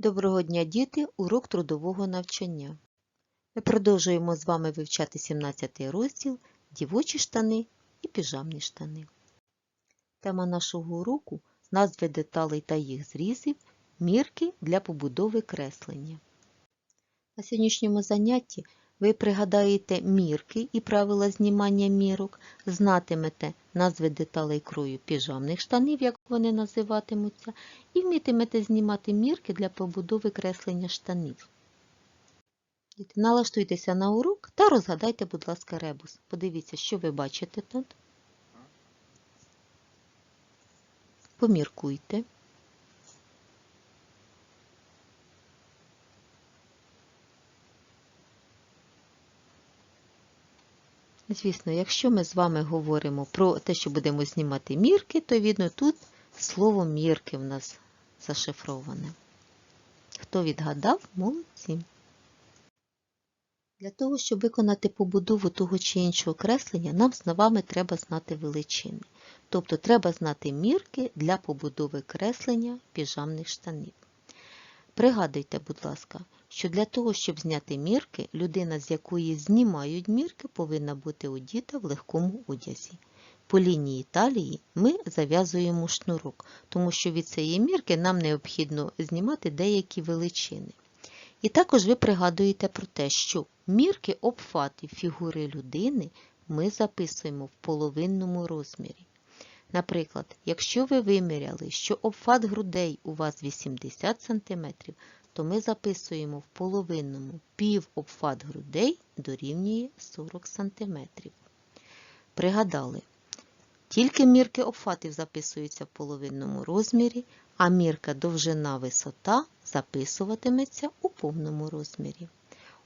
Доброго дня, діти! Урок трудового навчання. Ми продовжуємо з вами вивчати 17 розділ Дівочі штани і піжамні штани. Тема нашого уроку назви деталей та їх зрізів, мірки для побудови креслення. На сьогоднішньому занятті ви пригадаєте мірки і правила знімання мірок, знатимете назви деталей крою піжамних штанів, як вони називатимуться, і вмітимете знімати мірки для побудови креслення штанів. Налаштуйтеся на урок та розгадайте, будь ласка, ребус. Подивіться, що ви бачите тут. Поміркуйте. Звісно, якщо ми з вами говоримо про те, що будемо знімати мірки, то видно тут слово мірки в нас зашифроване. Хто відгадав, молодці. Для того, щоб виконати побудову того чи іншого креслення, нам з вами треба знати величини. Тобто треба знати мірки для побудови креслення піжамних штанів. Пригадуйте, будь ласка, що для того, щоб зняти мірки, людина, з якої знімають мірки, повинна бути одіта в легкому одязі. По лінії талії ми зав'язуємо шнурок, тому що від цієї мірки нам необхідно знімати деякі величини. І також ви пригадуєте про те, що мірки обхватів фігури людини ми записуємо в половинному розмірі. Наприклад, якщо ви виміряли, що обхват грудей у вас 80 см, то ми записуємо в половинному пів обхват грудей дорівнює 40 см. Пригадали, тільки мірки обхватів записуються в половинному розмірі, а мірка довжина висота записуватиметься у повному розмірі.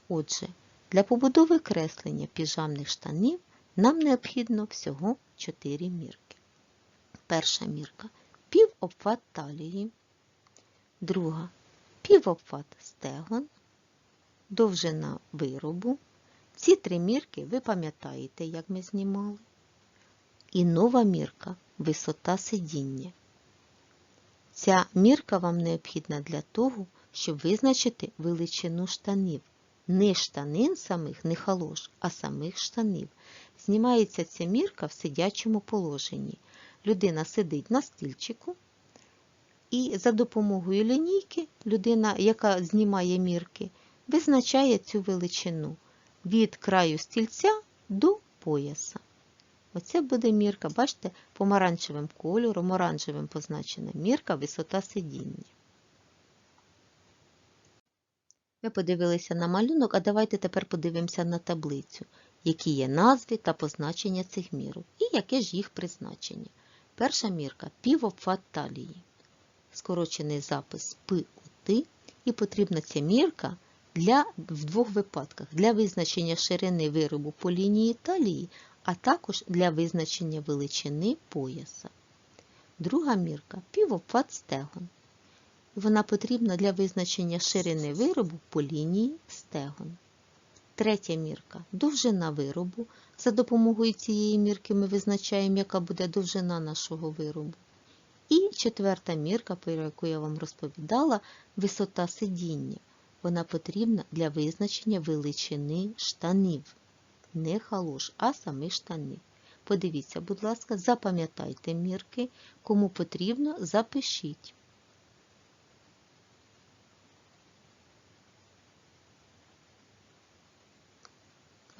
Отже, для побудови креслення піжамних штанів нам необхідно всього 4 мірки. Перша мірка пів обхват талії, друга півобхват стегон, довжина виробу. Ці три мірки ви пам'ятаєте, як ми знімали. І нова мірка висота сидіння. Ця мірка вам необхідна для того, щоб визначити величину штанів. Не штанин самих, не халош, а самих штанів. Знімається ця мірка в сидячому положенні. Людина сидить на стільчику, і за допомогою лінійки людина, яка знімає мірки, визначає цю величину від краю стільця до пояса. Оце буде мірка, бачите, помаранчевим кольором, оранжевим позначена мірка висота сидіння. Ми подивилися на малюнок, а давайте тепер подивимося на таблицю, які є назви та позначення цих мірок і яке ж їх призначення. Перша мірка півобхват талії. Скорочений запис ПУТ, і потрібна ця мірка для, в двох випадках для визначення ширини виробу по лінії талії, а також для визначення величини пояса. Друга мірка півобхват стегон. Вона потрібна для визначення ширини виробу по лінії стегон. Третя мірка довжина виробу. За допомогою цієї мірки ми визначаємо, яка буде довжина нашого виробу. І четверта мірка, про яку я вам розповідала, висота сидіння. Вона потрібна для визначення величини штанів. Не халош, а самих штанів. Подивіться, будь ласка, запам'ятайте мірки, кому потрібно, запишіть.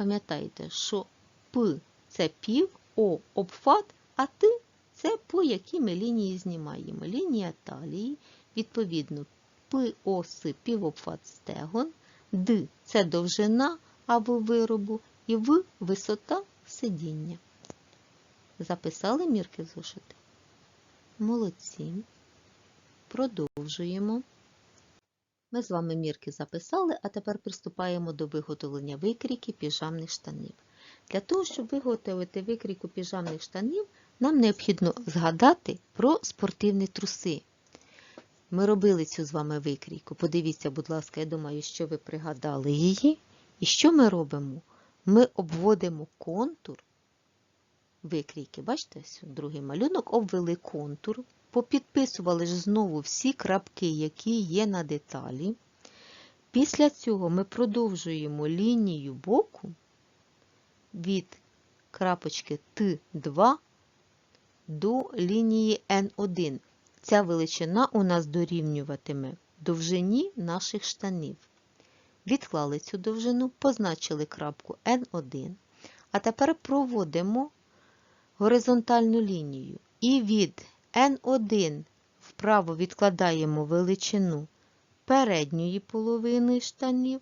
Пам'ятайте, що П це пів, О обхват, а Т це по якій ми лінії знімаємо. Лінія талії, відповідно, ПОС півобхват стегон, Д це довжина або виробу, і В висота сидіння. Записали мірки зошити? Молодці. Продовжуємо. Ми з вами мірки записали, а тепер приступаємо до виготовлення викрійки піжамних штанів. Для того, щоб виготовити викрійку піжамних штанів, нам необхідно згадати про спортивні труси. Ми робили цю з вами викрійку. Подивіться, будь ласка, я думаю, що ви пригадали її. І що ми робимо? Ми обводимо контур викрійки. Бачите, другий малюнок, обвели контур попідписували ж знову всі крапки, які є на деталі. Після цього ми продовжуємо лінію боку від крапочки Т2 до лінії N1. Ця величина у нас дорівнюватиме довжині наших штанів. Відклали цю довжину, позначили крапку N1. А тепер проводимо горизонтальну лінію. І від N1 вправо відкладаємо величину передньої половини штанів.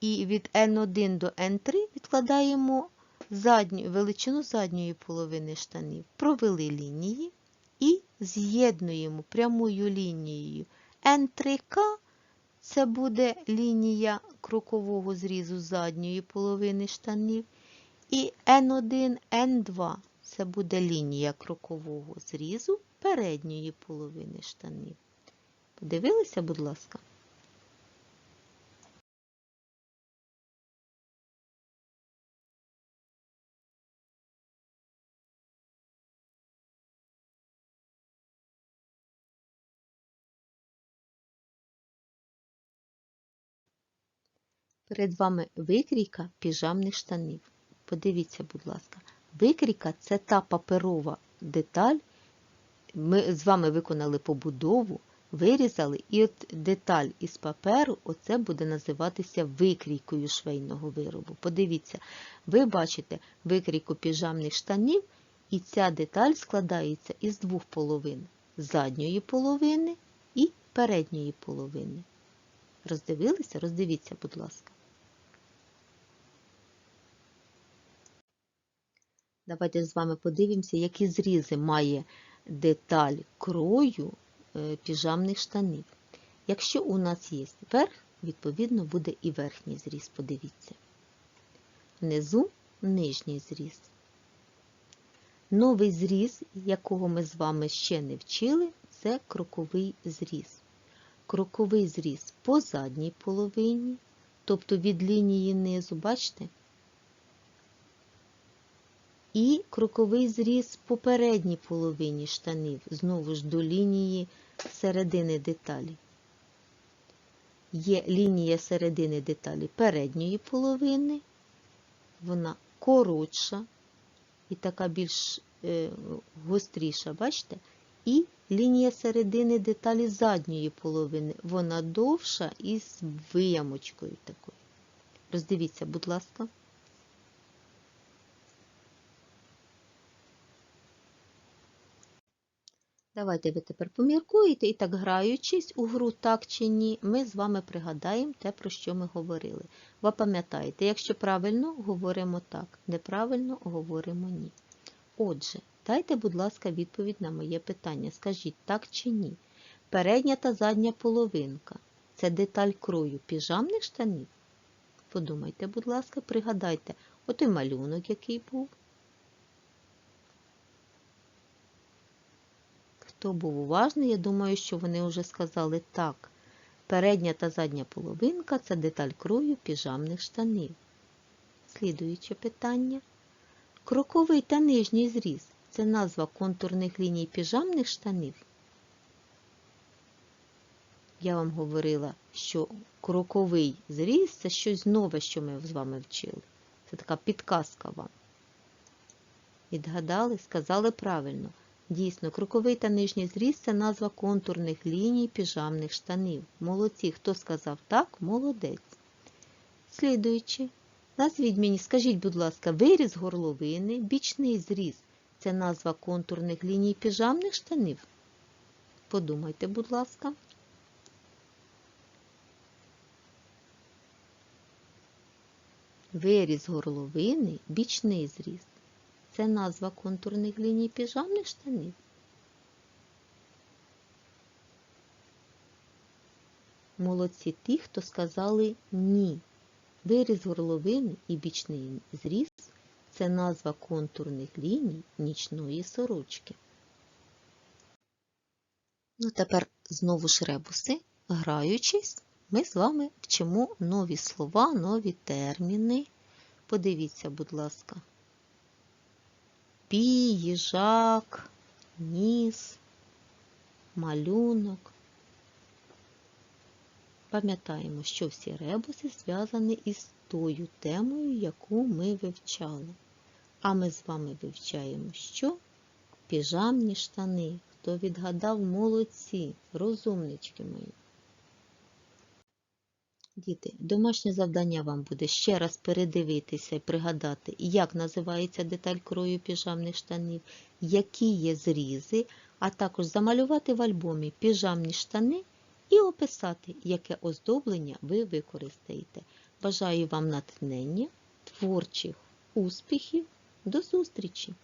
І від N1 до N3 відкладаємо задню, величину задньої половини штанів. Провели лінії і з'єднуємо прямою лінією N3К. Це буде лінія крокового зрізу задньої половини штанів. І N1, N2 це буде лінія крокового зрізу передньої половини штанів. Подивилися, будь ласка? Перед вами викрійка піжамних штанів. Подивіться, будь ласка, викрійка це та паперова деталь. Ми з вами виконали побудову, вирізали, і от деталь із паперу, оце буде називатися викрійкою швейного виробу. Подивіться, ви бачите викрійку піжамних штанів, і ця деталь складається із двох половин задньої половини і передньої половини. Роздивилися? Роздивіться, будь ласка. Давайте з вами подивимося, які зрізи має деталь крою е, піжамних штанів. Якщо у нас є верх, відповідно буде і верхній зріз, подивіться. Внизу нижній зріз. Новий зріз, якого ми з вами ще не вчили, це кроковий зріз. Кроковий зріз по задній половині, тобто від лінії низу, бачите? І кроковий зріз по передній половині штанів, знову ж до лінії середини деталі. Є лінія середини деталі передньої половини, вона коротша і така більш е, гостріша, бачите? І лінія середини деталі задньої половини, вона довша і з виямочкою такою. Роздивіться, будь ласка. Давайте ви тепер поміркуєте і так граючись у гру так чи ні, ми з вами пригадаємо те, про що ми говорили. Ви пам'ятаєте, якщо правильно, говоримо так, неправильно говоримо ні. Отже, дайте, будь ласка, відповідь на моє питання. Скажіть так чи ні. Передня та задня половинка це деталь крою піжамних штанів? Подумайте, будь ласка, пригадайте, отой малюнок, який був. Хто був уважний, я думаю, що вони вже сказали так. Передня та задня половинка це деталь крою піжамних штанів. Слідуюче питання. Кроковий та нижній зріз це назва контурних ліній піжамних штанів. Я вам говорила, що кроковий зріз це щось нове, що ми з вами вчили. Це така підказка вам. Відгадали, сказали правильно. Дійсно, кроковий та нижній зріз це назва контурних ліній піжамних штанів. Молодці, хто сказав так, молодець. Слідуючи, назвіть мені, скажіть, будь ласка, виріз горловини, бічний зріз це назва контурних ліній піжамних штанів? Подумайте, будь ласка. Виріз горловини, бічний зріз. Це назва контурних ліній піжамних штанів. Молодці ті, хто сказали ні. Виріз горловини і бічний зріз це назва контурних ліній нічної сорочки. Ну, тепер знову ж ребуси. Граючись, ми з вами вчимо нові слова, нові терміни. Подивіться, будь ласка. Пі, їжак, ніс, малюнок. Пам'ятаємо, що всі ребуси зв'язані із тою темою, яку ми вивчали. А ми з вами вивчаємо що? Піжамні штани. Хто відгадав молодці, розумнички мої. Діти, домашнє завдання вам буде ще раз передивитися і пригадати, як називається деталь крою піжамних штанів, які є зрізи, а також замалювати в альбомі піжамні штани і описати, яке оздоблення ви використаєте. Бажаю вам натхнення, творчих успіхів. До зустрічі!